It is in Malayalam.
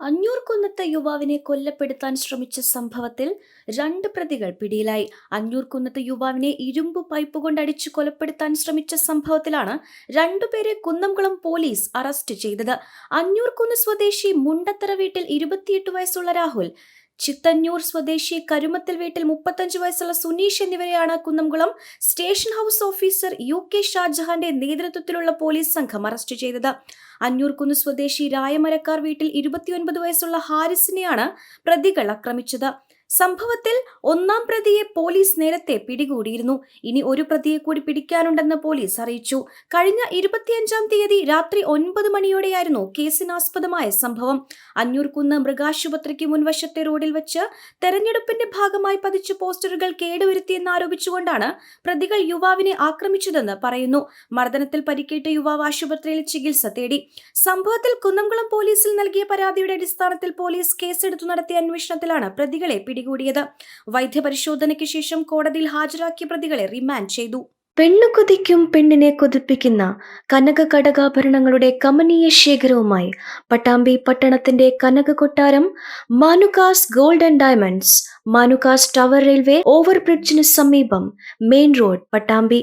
അഞ്ഞൂർ കുന്നത്തെ യുവാവിനെ കൊല്ലപ്പെടുത്താൻ ശ്രമിച്ച സംഭവത്തിൽ രണ്ട് പ്രതികൾ പിടിയിലായി. അഞ്ഞൂർ കുന്നത്തെ യുവാവിനെ ഇരുമ്പ് പൈപ്പ് കൊണ്ട് അടിച്ചു കൊലപ്പെടുത്താൻ ശ്രമിച്ച സംഭവത്തിലാണ് രണ്ടുപേരെ കുന്നംകുളം പോലീസ് അറസ്റ്റ് ചെയ്തത്. അഞ്ഞൂർ കുന്ന് സ്വദേശി മുണ്ടത്തറ വീട്ടിൽ ഇരുപത്തിയെട്ട് വയസ്സുള്ള രാഹുൽ ചിത്തന്നൂർ സ്വദേശി കരുമത്തിൽ വീട്ടിൽ മുപ്പത്തഞ്ച് വയസ്സുള്ള സുനീഷ് എന്നിവരെയാണ് Kunnamkulam station house officer U K ഷാജഹാന്റെ നേതൃത്വത്തിലുള്ള പോലീസ് സംഘം അറസ്റ്റ് ചെയ്തത്. അഞ്ഞൂർക്കുന്ന് സ്വദേശി രായമരക്കാർ വീട്ടിൽ ഇരുപത്തിയൊൻപത് വയസ്സുള്ള ഹാരിസിനെയാണ് പ്രതികൾ ആക്രമിച്ചത്. സംഭവത്തിൽ ഒന്നാം പ്രതിയെ പോലീസ് നേരത്തെ പിടികൂടിയിരുന്നു. ഇനി ഒരു പ്രതിയെ കൂടി പിടിക്കാനുണ്ടെന്ന് പോലീസ് അറിയിച്ചു. കഴിഞ്ഞ ഇരുപത്തിയഞ്ചാം തീയതി രാത്രി ഒൻപത് മണിയോടെയായിരുന്നു കേസിനാസ്പദമായ സംഭവം. അഞ്ഞൂർകുന്ന് മൃഗാശുപത്രിക്ക് മുൻവശത്തെ റോഡിൽ വെച്ച് തെരഞ്ഞെടുപ്പിന്റെ ഭാഗമായി പതിച്ച പോസ്റ്ററുകൾ കേടുവരുത്തിയെന്ന് ആരോപിച്ചുകൊണ്ടാണ് പ്രതികൾ യുവാവിനെ ആക്രമിച്ചതെന്ന് പറയുന്നു. മർദ്ദനത്തിൽ പരിക്കേറ്റ യുവാവ് ആശുപത്രിയിൽ ചികിത്സ തേടി. സംഭവത്തിൽ കുന്നംകുളം പോലീസിൽ നൽകിയ പരാതിയുടെ അടിസ്ഥാനത്തിൽ പോലീസ് കേസെടുത്തു നടത്തിയ അന്വേഷണത്തിലാണ് പ്രതികളെ പിടികൂടിയത്. വൈദ്യപരിശോധനയ്ക്ക് ശേഷം കോടതിയിൽ ഹാജരാക്കിയ പ്രതികളെ റിമാൻഡ് ചെയ്തു. പെണ്ണു കൊതിക്കും പെണ്ണിനെ കൊതിപ്പിക്കുന്ന കനക കടകാഭരണങ്ങളുടെ കമനീയ ശേഖരവുമായി പട്ടാമ്പി പട്ടണത്തിന്റെ കനക കൊട്ടാരം Manukas gold and diamonds Manukas tower railway ഓവർബ്രിഡ്ജിന് സമീപം മെയിൻ റോഡ് പട്ടാമ്പി.